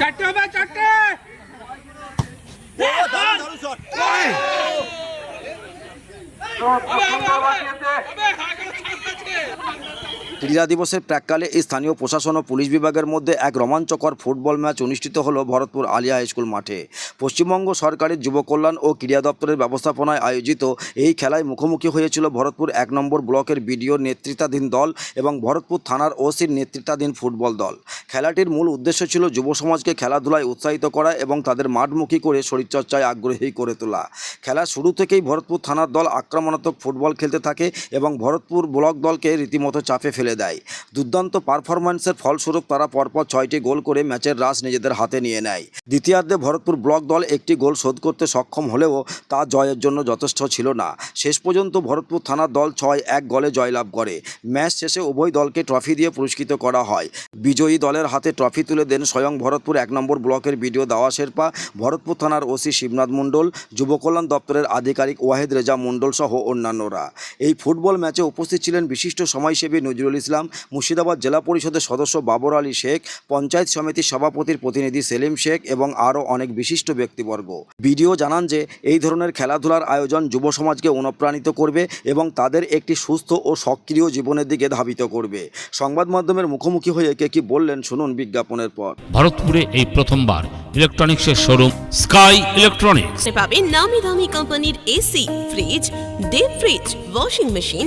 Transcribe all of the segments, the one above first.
চারটে হবে চারটে। ক্রীড়া দিবসের প্রাককালে স্থানীয় প্রশাসন ও পুলিশ বিভাগের মধ্যে এক রোমাঞ্চকর ফুটবল ম্যাচ অনুষ্ঠিত হলো ভরতপুর আলিয়া হাইস্কুল মাঠে। পশ্চিমবঙ্গ সরকারের যুব কল্যাণ ও ক্রীড়া দপ্তরের ব্যবস্থাপনায় আয়োজিত এই খেলায় মুখোমুখি হয়েছিল ভরতপুর এক নম্বর ব্লকের বিডিও নেতৃত্বাধীন দল এবং ভরতপুর থানার ওসির নেতৃত্বাধীন ফুটবল দল। খেলাটির মূল উদ্দেশ্য ছিল যুব সমাজকে খেলাধুলায় উৎসাহিত করা এবং তাদের মাঠমুখী করে শরীরচর্চায় আগ্রহী করে তোলা। খেলা শুরু থেকেই ভরতপুর থানার দল আক্রমণাত্মক ফুটবল খেলতে থাকে এবং ভরতপুর ব্লক দলকে রীতিমতো চাপে ফেলে দেয়। দুর্দান্ত পারফরম্যান্সের ফলস্বরূপ তারা পরপর ছয়টি গোল করে ম্যাচের রাস নিজেদের হাতে নিয়ে নেয়। দ্বিতীয়ার্ধে ভরতপুর ব্লক দল একটি গোল শোধ করতে সক্ষম হলেও তা জয়ের জন্য যথেষ্ট ছিল না। শেষ পর্যন্ত ভরতপুর থানার দল ছয় এক গোলে জয়লাভ করে। ম্যাচ শেষে উভয় দলকে ট্রফি দিয়ে পুরস্কৃত করা হয়। বিজয়ী দলের হাতে ট্রফি তুলে দেন স্বয়ং ভরতপুর এক নম্বর ব্লকের বিডিও দাওয়া শেরপা, ভরতপুর থানার ওসি শিবনাথ মণ্ডল যুবকল্যাণ দপ্তরের আধিকারিক ওয়াহেদ রেজা মণ্ডল সহ অন্যান্যরা। এই ফুটবল ম্যাচে উপস্থিত ছিলেন বিশিষ্ট সমাজসেবী নজরুল ইসলাম মুর্শিদাবাদ জেলা পরিষদের সদস্য বাবর আলী শেখ পঞ্চায়েত সমিতির সভাপতির প্রতিনিধি সেলিম শেখ এবং আরও অনেক বিশিষ্ট ব্যক্তিবর্গ। বিডিও জানান যে এই ধরনের খেলাধুলার আয়োজন যুব সমাজকে অনুপ্রাণিত করবে এবং তাদের একটি সুস্থ ও সক্রিয় জীবনের দিকে ধাবিত করবে। সংবাদ মাধ্যমের মুখোমুখি হয়ে কে কি বললেন শুনুন বিজ্ঞাপনের পর। ভারতপুরে এই প্রথমবার ইলেকট্রনিক্সের শোরুম স্কাই ইলেকট্রনিক্স। পাবেন নামি দামি কোম্পানির AC fridge deep fridge washing machine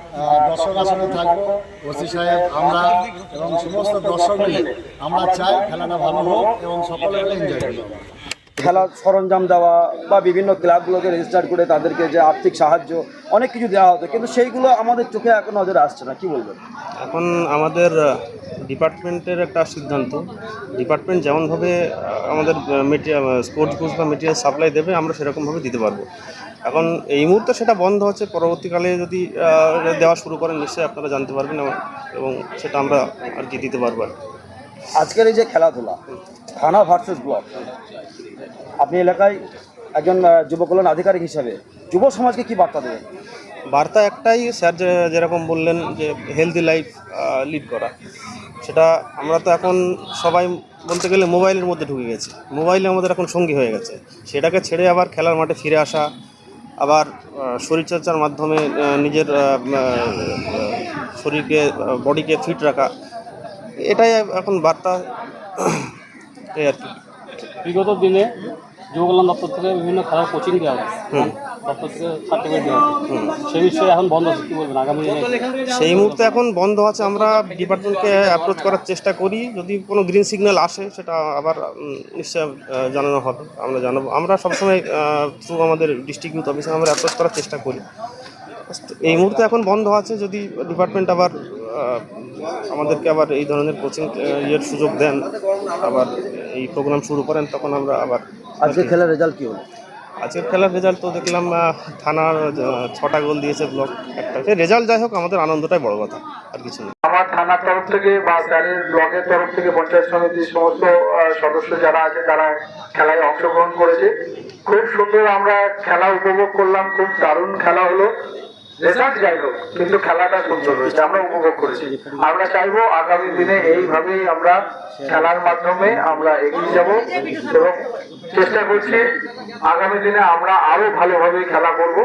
দর্শক আসনে থাকব। ওসি সাহেব আমরা এবং সমস্ত দর্শক মিলে আমরা চাই খেলাটা ভালো হোক এবং সকলে মিলে এনজয় করব খেলার সরঞ্জাম দেওয়া বা বিভিন্ন ক্লাবগুলোকে রেজিস্টার করে তাদেরকে যে আর্থিক সাহায্য অনেক কিছু দেওয়া হতো কিন্তু সেইগুলো আমাদের চোখে এখন নজরে আসছে না। কি বলবেন? এখন আমাদের ডিপার্টমেন্টের একটা সিদ্ধান্ত। ডিপার্টমেন্ট যেমনভাবে আমাদের মেটেরিয়াল স্পোর্টস বা মেটেরিয়াল সাপ্লাই দেবে আমরা সেরকমভাবে দিতে পারব। এখন এই মুহূর্তে সেটা বন্ধ হচ্ছে পরবর্তীকালে যদি দেওয়া শুরু করেন নিশ্চয়ই আপনারা জানতে পারবেন এবং- সেটা আমরা আর কি দিতে পারব আর আজকের এই যে খেলাধুলা থানা ভার্সেস ব্লক আপনি এলাকায় একজন যুব কল্যাণ আধিকারিক হিসাবে যুব সমাজকে কি বার্তা দেবেন? বার্তা একটাই স্যার যেরকম বললেন যে হেলদি লাইফ লিড করা। সেটা আমরা তো এখন সবাই বলতে গেলে মোবাইলের মধ্যে ঢুকে গেছি। মোবাইলে আমাদের এখন সঙ্গী হয়ে গেছে। সেটাকে ছেড়ে আবার খেলার মাঠে ফিরে আসা আবার শরীরচর্চার মাধ্যমে নিজের শরীরকে বডিকে ফিট রাখা, এটাই এখন বার্তা, এই আর কি। বিগত দিনে যুব কল্যাণ দপ্তর থেকে বিভিন্ন খেলার কোচিং দেওয়া হয়। দপ্তর থেকে সার্টিফিকেট দেওয়া হয়। সেই বিষয়ে এখন বন্ধ আছে কি বলবেন? আগামী সেই মুহূর্তে এখন বন্ধ আছে আমরা ডিপার্টমেন্টকে অ্যাপ্রোচ করার চেষ্টা করি। যদি কোনো গ্রিন সিগন্যাল আসে সেটা আবার নিশ্চয় জানানো হবে। আমরা জানাব। আমরা সবসময় থ্রু আমাদের ডিস্ট্রিক্ট ইউথ অফিসে আমরা অ্যাপ্রোচ করার চেষ্টা করি। এই মুহূর্তে এখন বন্ধ আছে। যদি ডিপার্টমেন্ট আবার আমাদেরকে আবার এই ধরনের কোচিং ইয়ের সুযোগ দেন আবার এই প্রোগ্রাম শুরু করেন তখন আমরা আবার আজকে খেলার রেজাল্ট কি হলো? আজকের খেলার রেজাল্ট তো দেখলাম থানার ছটা গোল দিয়েছে ব্লক একটা। রেজাল্ট যাই হোক আমাদের আনন্দটাই বড় কথা আর কিছু নেই আমার থানার তরফ থেকে বা স্যারের ব্লকের তরফ থেকে পঞ্চায়েত সমিতির সমস্ত সদস্য যারা আছে তারা খেলায় অংশগ্রহণ করেছে। খুব সুন্দর আমরা খেলা উপভোগ করলাম খুব দারুণ খেলা হলো। রেজাল্ট যাই হোক, কিন্তু খেলাটা সুন্দর হয়েছে আমরা উপভোগ করেছি। আমরা চাইব আগামী দিনে এইভাবেই আমরা খেলার মাধ্যমে আমরা এগিয়ে যাব এবং চেষ্টা করছি আগামী দিনে আমরা আরও ভালোভাবে খেলা করব।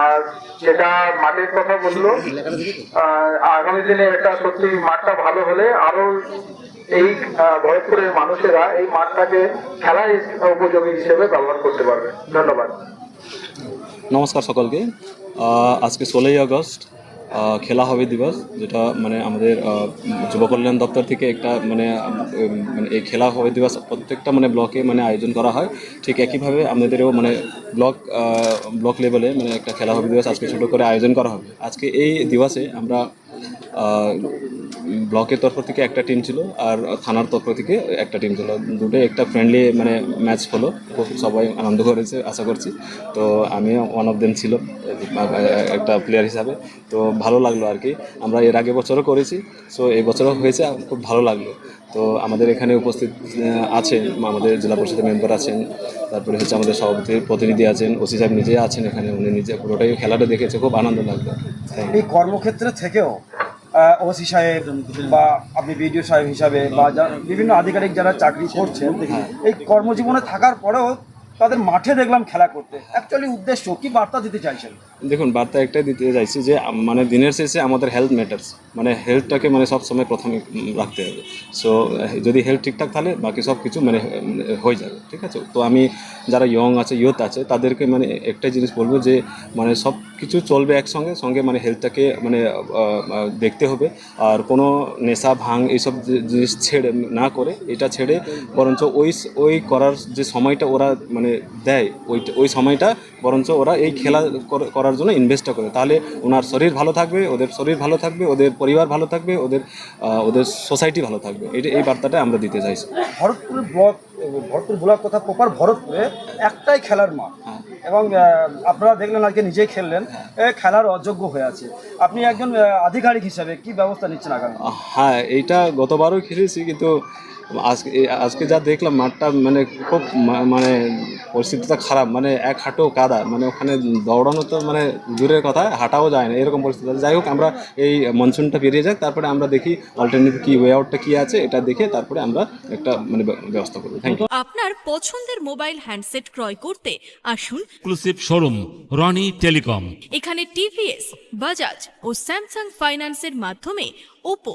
আর যেটা মাঠের কথা বলল আগামী দিনে এটা সত্যি মাঠটা ভালো হলে আরও এই ভরতপুরের মানুষেরা এই মাঠটাকে খেলার উপযোগী হিসেবে ব্যবহার করতে পারবে। ধন্যবাদ। নমস্কার সকলকে। আজকে ষোলোই আগস্ট খেলা হবে দিবস, যেটা মানে আমাদের যুবকল্যাণ যুব কল্যাণ দপ্তর থেকে একটা মানে মানে এই খেলা হবে দিবস প্রত্যেকটা মানে ব্লকে মানে আয়োজন করা হয়। ঠিক একইভাবে আমাদেরও মানে ব্লক ব্লক লেভেলে মানে একটা খেলা হবে দিবস আজকে ছোটো করে আয়োজন করা হবে। আজকে এই দিবসে আমরা ব্লকের তরফ থেকে একটা টিম ছিল আর থানার তরফ থেকে একটা টিম ছিল। দুটোই একটা ফ্রেন্ডলি মানে ম্যাচ হলো। খুব সবাই আনন্দ করেছে, আশা করছি। তো আমিও ওয়ান অফ দেম ছিল একটা প্লেয়ার হিসাবে। তো ভালো লাগল আর কি। আমরা এর আগে বছরও করেছি সো এই বছরও হয়েছে, খুব ভালো লাগল। তো আমাদের এখানে উপস্থিত আছেন, আমাদের জেলা পরিষদের মেম্বার আছেন, তারপরে হচ্ছে আমাদের সভাপতির প্রতিনিধি আছেন, ওসি সাহেব নিজে আছেন এখানে, উনি নিজে পুরোটাই খেলাটা দেখেছে, খুব আনন্দ লাগল। এই কর্মক্ষেত্রে থেকেও ওসি সাহেব বা আপনি বিডিও সাহেব হিসাবে বা বিভিন্ন আধিকারিক যারা চাকরি করছেন এই কর্মজীবনে থাকার পরেও তাদের মাঠে দেখলাম খেলা করতে। অ্যাকচুয়ালি উদ্দেশ্য কি বার্তা দিতে চাইছেন? দেখুন বার্তা একটাই দিতে চাইছি যে মানে দিনের শেষে আমাদের হেলথ ম্যাটার্স মানে হেলথটাকে মানে সবসময় প্রথমে রাখতে হবে। সো যদি হেলথ ঠিকঠাক তাহলে বাকি সব কিছু মানে হয়ে যাবে ঠিক আছে? তো আমি যারা ইয়ং আছে ইয়ুথ আছে তাদেরকে মানে একটাই জিনিস বলব যে মানে সব কিছু চলবে একসঙ্গে, সঙ্গে মানে হেলথটাকে মানে দেখতে হবে। আর কোনো নেশা, ভাঙ এইসব জিনিস ছেড়ে না করে, এটা ছেড়ে বরঞ্চ ওই ওই করার যে সময়টা ওরা মানে দেয়, ওই ওই সময়টা বরঞ্চ ওরা এই খেলা করার জন্য ইনভেস্টটা করে। তাহলে ওনার শরীর ভালো থাকবে, ওদের শরীর ভালো থাকবে, ওদের পরিবার ভালো থাকবে, ওদের ওদের সোসাইটি ভালো থাকবে। এই বার্তাটা আমরা দিতে চাইছি। ভরতপুর ব্লক কথা তথা প্রপার ভরতপুরে একটাই খেলার মাঠ। এবং আপনারা দেখলেন আজকে নিজেই খেললেন। এ, খেলার অযোগ্য হয়ে আছে। আপনি একজন আধিকারিক হিসাবে কি ব্যবস্থা নিচ্ছেন আগামী হ্যাঁ এইটা গতবারও খেলেছি কিন্তু আজকে আজকে যা দেখলাম মাঠটা মানে খুব মানে পরিস্থিতিটা খারাপ মানে এক হাঁটো কাদা মানে ওখানে দৌড়ানো তো মানে দূরের কথা হাঁটাও যায় না এরকম পরিস্থিতি। আছে। যাই হোক আমরা এই মনসুনটা পেরিয়ে যাক তারপরে আমরা দেখি অল্টারনেটিভ কি ওয়ে আউটটা কী আছে এটা দেখে তারপরে আমরা একটা মানে ব্যবস্থা করব। থ্যাংক ইউ আপনার পছন্দের মোবাইল হ্যান্ডসেট ক্রয় করতে আসুন। এক্সক্লুসিভ শোরুম রনি টেলিকম এখানে টিভিএস বাজাজ ও স্যামসাং ফাইন্যান্সের মাধ্যমে Oppo